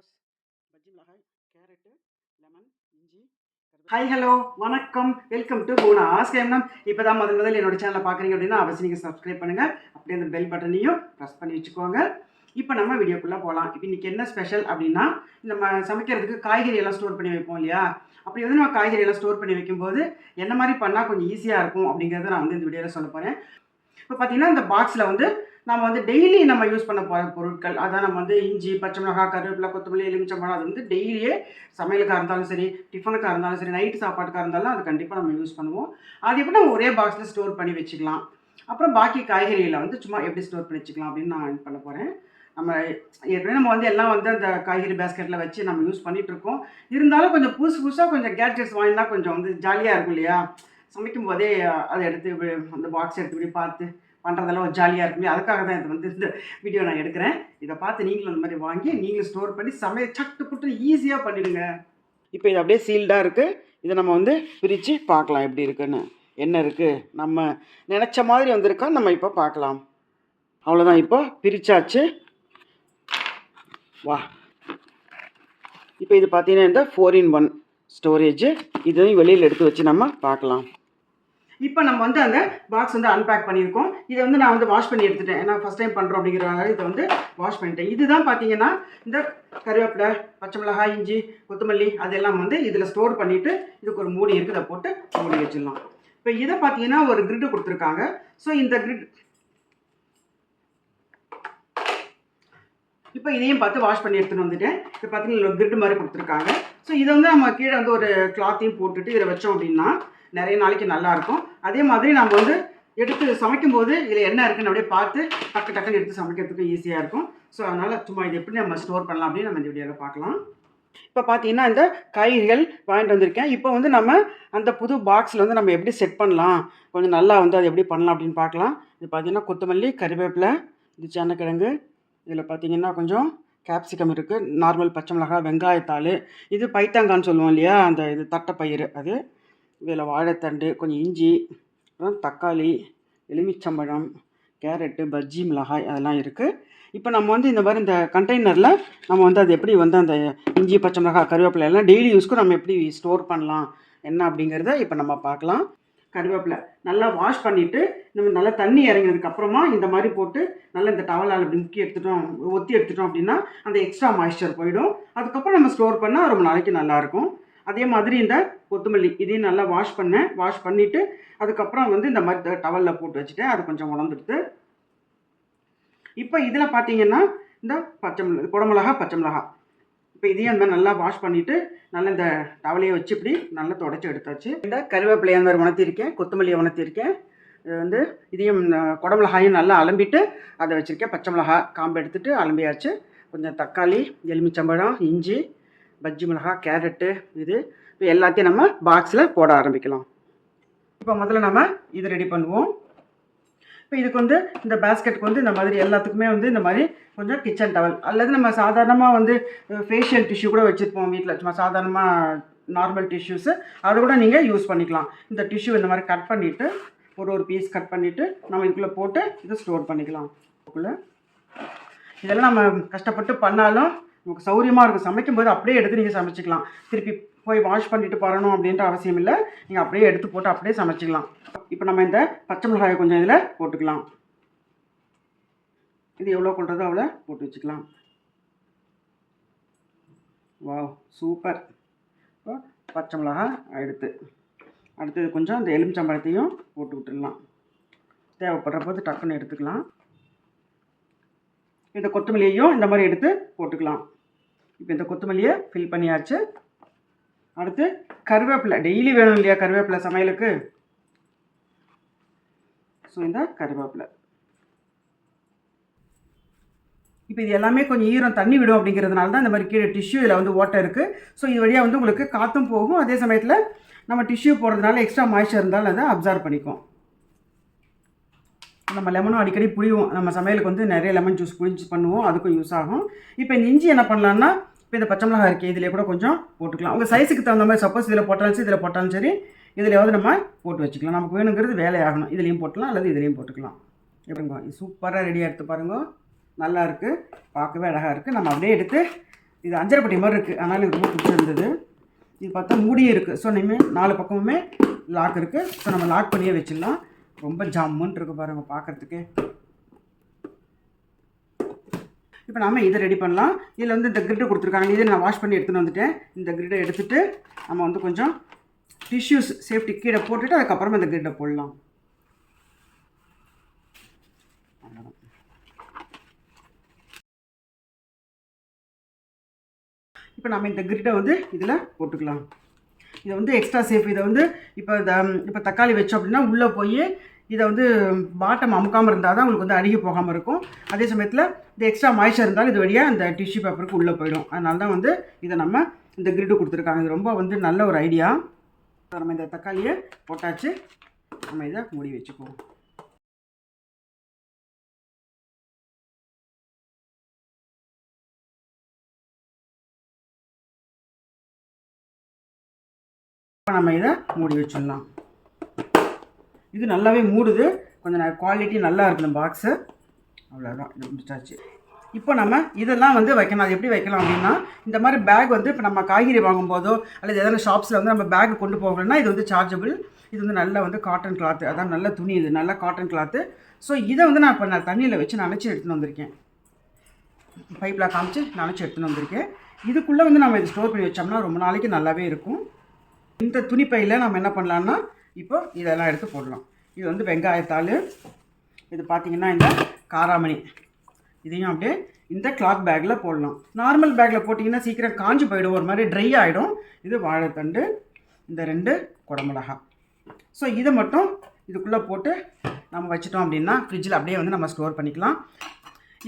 பஜ்ஜி மிளகாய் carrot lemon இஞ்சி hi hello வணக்கம். வெல்கம் டு பூனா ஆஸ்கேம்னம் இப்போ தான் முதல் முதல் என்னோட சேனலை பார்க்குறீங்க அப்படின்னா அவசியம் நீங்கள் சப்ஸ்கிரைப் பண்ணுங்கள் அப்படியே அந்த பெல் பட்டனையும் ப்ரெஸ் பண்ணி வச்சுக்கோங்க. இப்போ நம்ம வீடியோக்குள்ளே போகலாம் இப்போ இன்றைக்கி என்ன ஸ்பெஷல் அப்படின்னா நம்ம சமைக்கிறதுக்கு காய்கறி எல்லாம் ஸ்டோர் பண்ணி வைப்போம் இல்லையா? அப்படி வந்து நம்ம காய்கறி எல்லாம் ஸ்டோர் பண்ணி வைக்கும்போது என்ன மாதிரி பண்ணால் கொஞ்சம் ஈஸியாக இருக்கும் அப்படிங்கிறத நான் வந்து இந்த வீடியோவில் சொல்ல போகிறேன் இப்போ பார்த்தீங்கன்னா இந்த பாக்ஸில் வந்து நம்ம வந்து டெய்லி நம்ம யூஸ் பண்ண போகிற பொருட்கள். அதான் நம்ம வந்து இஞ்சி பச்சை மிளகாய் கருவேப்பிலை கொத்தமல்லி எலுமிச்சம்பழம் அது வந்து டெய்லியே சமையலுக்காக இருந்தாலும் சரி டிஃபனுக்காக இருந்தாலும் சரி நைட்டு சாப்பாட்டுக்காக இருந்தாலும் அது கண்டிப்பாக நம்ம யூஸ் பண்ணுவோம். அது எப்படி நம்ம ஒரே பாக்ஸில் ஸ்டோர் பண்ணி வச்சுக்கலாம். அப்புறம் பாக்கி காய்கறியில் வந்து சும்மா எப்படி ஸ்டோர் பண்ணி வச்சுக்கலாம் அப்படின்னு நான் இது பண்ண போகிறேன் நம்ம ஏற்கனவே நம்ம வந்து எல்லாம் வந்து அந்த காய்கறி பேஸ்கெட்டில் வச்சு நம்ம யூஸ் பண்ணிகிட்டு இருக்கோம். இருந்தாலும் கொஞ்சம் புதுசு புதுசாக கொஞ்சம் கேட்ஜெட்ஸ் வாங்கினா கொஞ்சம் வந்து ஜாலியாக இருக்கும் இல்லையா? சமைக்கும் போதே அதை எடுத்து அந்த பாக்ஸ் எடுத்து இப்படி பார்த்து பண்ணுறதெல்லாம் ஒரு ஜாலியாக இருக்கும். அதுக்காக தான் இது வந்து இந்த வீடியோ நான் எடுக்கிறேன். இதை பார்த்து நீங்களும் அந்த மாதிரி வாங்கி நீங்களும் ஸ்டோர் பண்ணி சமைய சட்டு புட்டு ஈஸியாக பண்ணிவிடுங்க இப்போ இது அப்படியே சீல்டாக இருக்குது இதை நம்ம வந்து பிரித்து பார்க்கலாம் எப்படி இருக்குன்னு. என்ன இருக்குது நம்ம நினச்ச மாதிரி வந்திருக்கா? நம்ம இப்போ பார்க்கலாம். அவ்வளோதான் இப்போ பிரித்தாச்சு வா. இப்போ இது பார்த்தீங்கன்னா இந்த ஃபோர் இன் ஒன் ஸ்டோரேஜ் இதையும் வெளியில் எடுத்து வச்சு நம்ம பார்க்கலாம். இப்போ நம்ம வந்து அந்த பாக்ஸ் வந்து அன்பேக் பண்ணியிருக்கோம். இதை வந்து நான் வந்து வாஷ் பண்ணி எடுத்துட்டேன். ஏன்னா ஃபஸ்ட் டைம் பண்ணுறோம் அப்படிங்கிற இதை வந்து வாஷ் பண்ணிட்டேன். இதுதான் பார்த்தீங்கன்னா இந்த கருவேப்பிலை பச்சை மிளகாய் இஞ்சி கொத்தமல்லி அதெல்லாம் வந்து இதில் ஸ்டோர் பண்ணிவிட்டு இதுக்கு ஒரு மூடி இருக்குது. அதை போட்டு மூடி வச்சிடலாம். இப்போ இதை பார்த்தீங்கன்னா ஒரு கிரிட்டு கொடுத்துருக்காங்க. ஸோ இந்த கிரிட் இப்போ இதையும் பார்த்து வாஷ் பண்ணி எடுத்துகிட்டு வந்துட்டேன். இப்போ பார்த்தீங்கன்னா கிரிட் மாதிரி கொடுத்துருக்காங்க. ஸோ இதை வந்து நம்ம கீழே வந்து ஒரு கிளாத்தையும் போட்டுட்டு இதில் வச்சோம் அப்படின்னா நிறைய நாளைக்கு நல்லாயிருக்கும். அதே மாதிரி நம்ம வந்து எடுத்து சமைக்கும்போது இதில் என்ன இருக்குன்னு அப்படியே பார்த்து டக்கு டக்குன்னு எடுத்து சமைக்கிறதுக்கு ஈஸியாக இருக்கும். ஸோ அதனால் சும்மா இது எப்படி நம்ம ஸ்டோர் பண்ணலாம் அப்படின்னு நம்ம இந்த வீடியோவில் பார்க்கலாம். இப்போ பார்த்தீங்கன்னா இந்த காய்கறிகள் வாங்கிட்டு வந்திருக்கேன். இப்போ வந்து நம்ம அந்த புது பாக்ஸில் வந்து நம்ம எப்படி செட் பண்ணலாம்? கொஞ்சம் நல்லா வந்து அது எப்படி பண்ணலாம் அப்படின்னு பார்க்கலாம். இது பார்த்தீங்கன்னா கொத்தமல்லி கறிவேப்பிலை இது சேனக்கிழங்கு இதில் பார்த்தீங்கன்னா கொஞ்சம் கேப்சிகம் இருக்குது நார்மல் பச்சை மிளகாய் வெங்காயத்தாள். இது பைத்தாங்கான்னு சொல்லுவோம் இல்லையா? அந்த இது தட்டைப்பயிறு அது. இதில் வாழைத்தண்டு கொஞ்சம் இஞ்சி அப்புறம் தக்காளி எலுமிச்சம்பழம் கேரட்டு பஜ்ஜி மிளகாய் அதெல்லாம் இருக்குது இப்போ நம்ம வந்து இந்த மாதிரி இந்த கண்டெய்னரில் நம்ம வந்து அது எப்படி வந்து அந்த இஞ்சி பச்சை மிளகாய் கருவேப்பிலை எல்லாம் டெய்லி யூஸ்க்கு நம்ம எப்படி ஸ்டோர் பண்ணலாம் என்ன அப்படிங்கிறத இப்போ நம்ம பார்க்கலாம். கருவேப்பிலை நல்லா வாஷ் பண்ணிவிட்டு நம்ம நல்லா தண்ணி இறங்கினதுக்கு அப்புறமா இந்த மாதிரி போட்டு நல்லா இந்த டவலால் அப்படி முக்கி எடுத்துட்டோம் ஒத்தி எடுத்துட்டோம் அப்படின்னா அந்த எக்ஸ்ட்ரா மாய்ஸ்சர் போயிடும். அதுக்கப்புறம் நம்ம ஸ்டோர் பண்ணால் ரொம்ப நாளைக்கு நல்லாயிருக்கும் அதே மாதிரி இந்த கொத்தமல்லி இதையும் நல்லா வாஷ் பண்ணேன். வாஷ் பண்ணிவிட்டு அதுக்கப்புறம் வந்து இந்த மாதிரி டவலில் போட்டு வச்சுட்டேன். அது கொஞ்சம் உணர்ந்துடுது. இப்போ இதில் பார்த்தீங்கன்னா இந்த பச்சை மிளகா குடமிளகா பச்சை மிளகா. இப்போ இதையும் அந்த மாதிரி நல்லா வாஷ் பண்ணிவிட்டு நல்லா இந்த டவலையை வச்சு இப்படி நல்லா தொடச்சி எடுத்தாச்சு. இந்த கருவேப்பிலையை அந்த மாதிரி உணர்த்திருக்கேன். கொத்தமல்லியை உணர்த்திருக்கேன். இது வந்து இதையும் குடமிளகாயும் நல்லா அலம்பிட்டு அதை வச்சுருக்கேன். பச்சை மிளகா காம்பு எடுத்துகிட்டு அலம்பியாச்சு. கொஞ்சம் தக்காளி எலுமிச்சம்பழம் இஞ்சி பஜ்ஜி மிளகா கேரட்டு இது இப்போ எல்லாத்தையும் நம்ம பாக்ஸில் போட ஆரம்பிக்கலாம். இப்போ முதல்ல நம்ம இது ரெடி பண்ணுவோம். இப்போ இதுக்கு வந்து இந்த பேஸ்கெட்டுக்கு வந்து இந்த மாதிரி எல்லாத்துக்குமே வந்து இந்த மாதிரி கொஞ்சம் கிச்சன் டவல் அல்லது நம்ம சாதாரணமாக வந்து ஃபேஷியல் டிஷ்யூ கூட வச்சுருப்போம் வீட்டில் சும்மா சாதாரணமாக நார்மல் டிஷ்யூஸு அதை கூட நீங்கள் யூஸ் பண்ணிக்கலாம். இந்த டிஷ்யூ இந்த மாதிரி கட் பண்ணிவிட்டு ஒரு ஒரு பீஸ் கட் பண்ணிவிட்டு நம்ம இதுக்குள்ளே போட்டு இதை ஸ்டோர் பண்ணிக்கலாம். இதுக்குள்ளே. இதெல்லாம் நம்ம கஷ்டப்பட்டு பண்ணாலும் நமக்கு சௌரியமாக இருக்கும். சமைக்கும்போது அப்படியே எடுத்து நீங்கள் சமைச்சிக்கலாம். திருப்பி போய் வாஷ் பண்ணிட்டு பரணும் அப்படின்ற அவசியம் இல்லை. நீங்கள் அப்படியே எடுத்து போட்டு அப்படியே சமைச்சிக்கலாம். இப்போ நம்ம இந்த பச்சை மிளகாயை கொஞ்சம் இதில் போட்டுக்கலாம். இது எவ்வளோ கொள்றதோ அவ்வளோ போட்டு வச்சுக்கலாம். Wow super. இப்போ பச்சை மிளகாய் எடுத்து அடுத்தது கொஞ்சம் அந்த எலுமிச்சம்பழத்தையும் போட்டு விட்டுடலாம். தேவைப்படுற போது டக்குன்னு எடுத்துக்கலாம். இந்த கொத்தமல்லியையும் இந்த மாதிரி எடுத்து போட்டுக்கலாம். இப்போ இந்த கொத்தமல்லியை ஃபில் பண்ணியாச்சு. அடுத்து கருவேப்பிலை டெய்லி வேணும் இல்லையா கருவேப்பிலை சமையலுக்கு? ஸோ இந்த கருவேப்பிலை. இப்போ இது எல்லாமே கொஞ்சம் ஈரம் தண்ணி விடும் அப்படிங்கிறதுனால தான் இந்த மாதிரி கீழே டிஷ்யூ இதில் வந்து ஓட்டை இருக்குது ஸோ இது வழியாக வந்து உங்களுக்கு காற்றும் போகும். அதே சமயத்தில் நம்ம டிஷ்யூ போடுறதுனால எக்ஸ்ட்ரா மாய்ச்சர் இருந்தாலும் அதை அப்சர்வ் பண்ணிக்கும். நம்ம லெமனும் அடிக்கடி புளிவோம் நம்ம சமையலுக்கு வந்து நிறைய லெமன் ஜூஸ் புளிஞ்சு பண்ணுவோம். அதுக்கும் யூஸ் ஆகும். இப்போ இந்த இஞ்சி என்ன பண்ணலான்னா இப்போ இந்த பச்சை மிளகாய் இருக்குது இதிலே கூட கொஞ்சம் போட்டுக்கலாம். உங்கள் சைஸுக்கு தகுந்த மாதிரி சப்போஸ் இதில் போட்டாலும் சரி இதில் போட்டாலும் சரி இதிலையாவது நம்ம போட்டு வச்சுக்கலாம். நமக்கு வேணுங்கிறது வேலையாகணும் இதுலேயும் போட்டுக்கலாம் அல்லது இதுலேயும் போட்டுக்கலாம். எப்படிங்க சூப்பராக ரெடியாக எடுத்து பாருங்க. நல்லா இருக்குது பார்க்கவே அழகாக இருக்குது நம்ம அப்படியே எடுத்து இது அஞ்சரைப்பட்டி மாதிரி இருக்குது அதனால் எனக்கு ரொம்ப பிடிச்சிருந்தது. இது பார்த்தா மூடியும் இருக்குது ஸோ இனிமேல் நாலு பக்கமுமே லாக் இருக்குது ஸோ நம்ம லாக் பண்ணியே வச்சிடலாம். ரொம்ப ஜம்முன்னு இருக்கு பாருங்க பார்க்கறதுக்கு இப்போ நாம இதை ரெடி பண்ணலாம். இதில் வந்து இந்த கிரிட்டு கொடுத்துருக்காங்க. இதை நான் வாஷ் பண்ணி எடுத்துகிட்டு வந்துட்டேன். இந்த கிரிட்டை எடுத்துகிட்டு நம்ம வந்து கொஞ்சம் டிஷ்யூஸ் சேஃப்டி கீழே போட்டுட்டு அதுக்கப்புறமா இந்த கிரிட்டை போடலாம். இப்போ நம்ம இந்த கிரிட்டை வந்து இதில் போட்டுக்கலாம். இதை வந்து எக்ஸ்ட்ரா சேஃப் இதை வந்து இப்போ இந்த இப்போ தக்காளி வச்சோம் அப்படின்னா உள்ளே போய் இதை வந்து பாட்டம் அமுக்காமல் இருந்தால் தான் உங்களுக்கு வந்து அழுகி போகாமல் இருக்கும். அதே சமயத்தில் இந்த எக்ஸ்ட்ரா மாய்ச்சர் இருந்தாலும் இது வழியாக இந்த டிஷ்யூ பேப்பருக்கு உள்ளே போயிடும். அதனால தான் வந்து இதை நம்ம இந்த கிரிட்டு கொடுத்துருக்காங்க. இது ரொம்ப வந்து நல்ல ஒரு ஐடியா நம்ம இந்த தக்காளியை போட்டாச்சு. நம்ம இதை மூடி வச்சுக்குவோம். நம்ம இதை மூடி வச்சிடலாம். இது நல்லாவே மூடுது. கொஞ்சம் குவாலிட்டி நல்லா இருக்குது இந்த பாக்ஸு அவ்வளோதான் இது முடிச்சாச்சு. இப்போ நம்ம இதெல்லாம் வந்து வைக்கணும் அது எப்படி வைக்கலாம் அப்படின்னா இந்த மாதிரி பேக் வந்து இப்போ நம்ம காய்கறி வாங்கும்போதோ அல்லது எதனா ஷாப்ஸில் வந்து நம்ம பேக் கொண்டு போகணும்னா இது வந்து சார்ஜபிள் இது வந்து நல்ல வந்து காட்டன் கிளாத்து அதான் நல்ல துணி இது நல்ல காட்டன் கிளாத்து ஸோ இதை வந்து நான் இப்போ நான் தண்ணியில் வச்சு நனைச்சி எடுத்துன்னு வந்திருக்கேன். பைப்பில் காமிச்சு நனைச்சி எடுத்துன்னு வந்திருக்கேன். இதுக்குள்ளே வந்து நம்ம இது ஸ்டோர் பண்ணி வச்சோம்னா ரொம்ப நாளைக்கு நல்லாவே இருக்கும். இந்த துணி பையில் நம்ம என்ன பண்ணலான்னா இப்போ இதெல்லாம் எடுத்து போடலாம். இது வந்து வெங்காயத்தாள் இது பார்த்திங்கன்னா இந்த காராமணி. இதையும் அப்படியே இந்த கிளாத் பேக்கில் போடலாம். நார்மல் பேக்கில் போட்டிங்கன்னா சீக்கிரம் காஞ்சு போயிடும். ஒரு மாதிரி ட்ரை ஆகிடும் இது வாழைத்தண்டு இந்த ரெண்டு குடமிளகா. ஸோ இதை மட்டும் இதுக்குள்ளே போட்டு நம்ம வச்சிட்டோம் அப்படின்னா ஃப்ரிட்ஜில் அப்படியே வந்து நம்ம ஸ்டோர் பண்ணிக்கலாம்.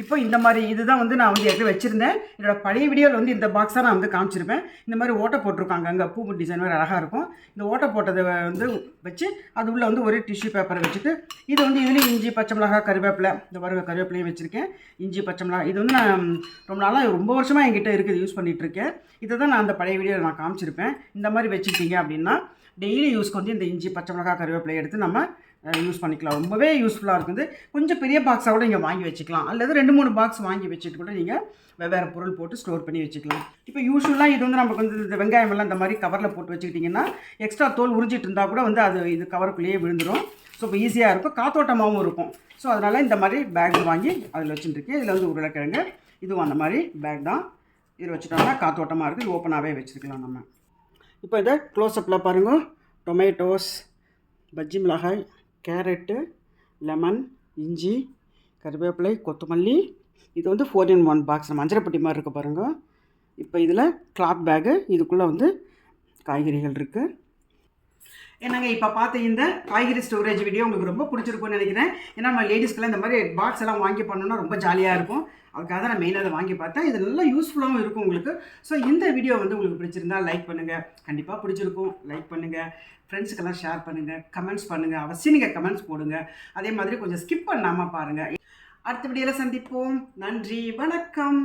இப்போ இந்த மாதிரி இதுதான் வந்து நான் வந்து ஏற்கனவே வச்சுருந்தேன். என்னோட பழைய வீடியோவில் வந்து இந்த பாக்ஸாக நான் வந்து காமிச்சிருப்பேன். இந்த மாதிரி ஓட்டை போட்டிருக்காங்க. அங்கே பூ டிசைன் மாதிரி அழகாக இருக்கும். இந்த ஓட்டை போட்டதை வந்து வச்சு அது உள்ளே வந்து ஒரு டிஷ்யூ பேப்பரை வச்சுட்டு இது வந்து இதுலேயும் இஞ்சி பச்சை மிளகா கருவேப்பிலை இந்த பாருங்க கருவேப்பிலையும் வச்சுருக்கேன். இஞ்சி பச்சை மிளகா இது வந்து நான் ரொம்ப நாளாக ரொம்ப வருஷமாக என்கிட்ட இருக்குது யூஸ் பண்ணிகிட்டு இருக்கேன். இதை தான் நான் அந்த பழைய வீடியோவில் நான் காமிச்சிருப்பேன். இந்த மாதிரி வச்சுக்கிட்டீங்க அப்படின்னா டெய்லி யூஸ்க்கு வந்து இந்த இஞ்சி பச்சை மிளகா கருவேப்பிலை எடுத்து நம்ம யூஸ் பண்ணிக்கலாம். ரொம்பவே யூஸ்ஃபுல்லாக இருக்குது. கொஞ்சம் பெரிய பாக்ஸாக கூட நீங்கள் வாங்கி வச்சுக்கலாம். அல்லது ரெண்டு மூணு பாக்ஸ் வாங்கி வச்சுட்டு கூட நீங்கள் வெவ்வேறு பொருள் போட்டு ஸ்டோர் பண்ணி வச்சுக்கலாம். இப்போ யூஸ்வலாக இது வந்து நமக்கு வந்து இந்த வெங்காயம் எல்லாம் இந்த மாதிரி கவரில் போட்டு வச்சுக்கிட்டிங்கன்னா எக்ஸ்ட்ரா தோல் உறிஞ்சிட்டு இருந்தால் கூட வந்து அது இது கவருக்குள்ளேயே விழுந்துடும் ஸோ இப்போ ஈஸியாக இருக்கும். காத்தோட்டமாகவும் இருக்கும். ஸோ அதனால் இந்த மாதிரி பேக் வாங்கி அதில் வச்சுட்டுருக்கேன் இதில் வந்து உருளைக்கிழங்கு. இதுவும் அந்த மாதிரி பேக் தான். இதில் வச்சுட்டோம்னா காத்தோட்டமாக இருக்குது. இது ஓப்பனாகவே வச்சுருக்கலாம் நம்ம. இப்போ இதை க்ளோஸ்அப்பில் பாருங்கள் டொமேட்டோஸ் பஜ்ஜி மிளகாய் கேரட்டு லெமன் இஞ்சி கருவேப்பிலை கொத்தமல்லி. இது வந்து ஃபோர் இன் ஒன் பாக்ஸ் நம்ம மாதிரி இருக்குது பாருங்கள் இப்போ இதில் கிளாத் பேகு இதுக்குள்ளே வந்து காய்கறிகள் இருக்குது என்னங்க இப்போ பார்த்த இந்த காய்கறி ஸ்டோரேஜ் வீடியோ உங்களுக்கு ரொம்ப பிடிச்சிருக்கும்னு நினைக்கிறேன். ஏன்னா நம்ம லேடிஸ்க்கெல்லாம் இந்த மாதிரி பாக்ஸ் எல்லாம் வாங்கி பண்ணணுன்னா ரொம்ப ஜாலியாக இருக்கும். அதுக்காக தான் நான் மெயினாக அதை வாங்கி பார்த்தேன். இது நல்லா யூஸ்ஃபுல்லாகவும் இருக்கும் உங்களுக்கு. ஸோ இந்த வீடியோ வந்து உங்களுக்கு பிடிச்சிருந்தா லைக் பண்ணுங்கள் கண்டிப்பாக பிடிச்சிருக்கும். லைக் பண்ணுங்கள் ஃப்ரெண்ட்ஸுக்கெல்லாம் ஷேர் பண்ணுங்கள் கமெண்ட்ஸ் பண்ணுங்கள் அவசியம் நீங்கள் கமெண்ட்ஸ் போடுங்க. அதே மாதிரி கொஞ்சம் ஸ்கிப் பண்ணாமல் பாருங்கள் அடுத்த வீடியோவில் சந்திப்போம். நன்றி. வணக்கம்.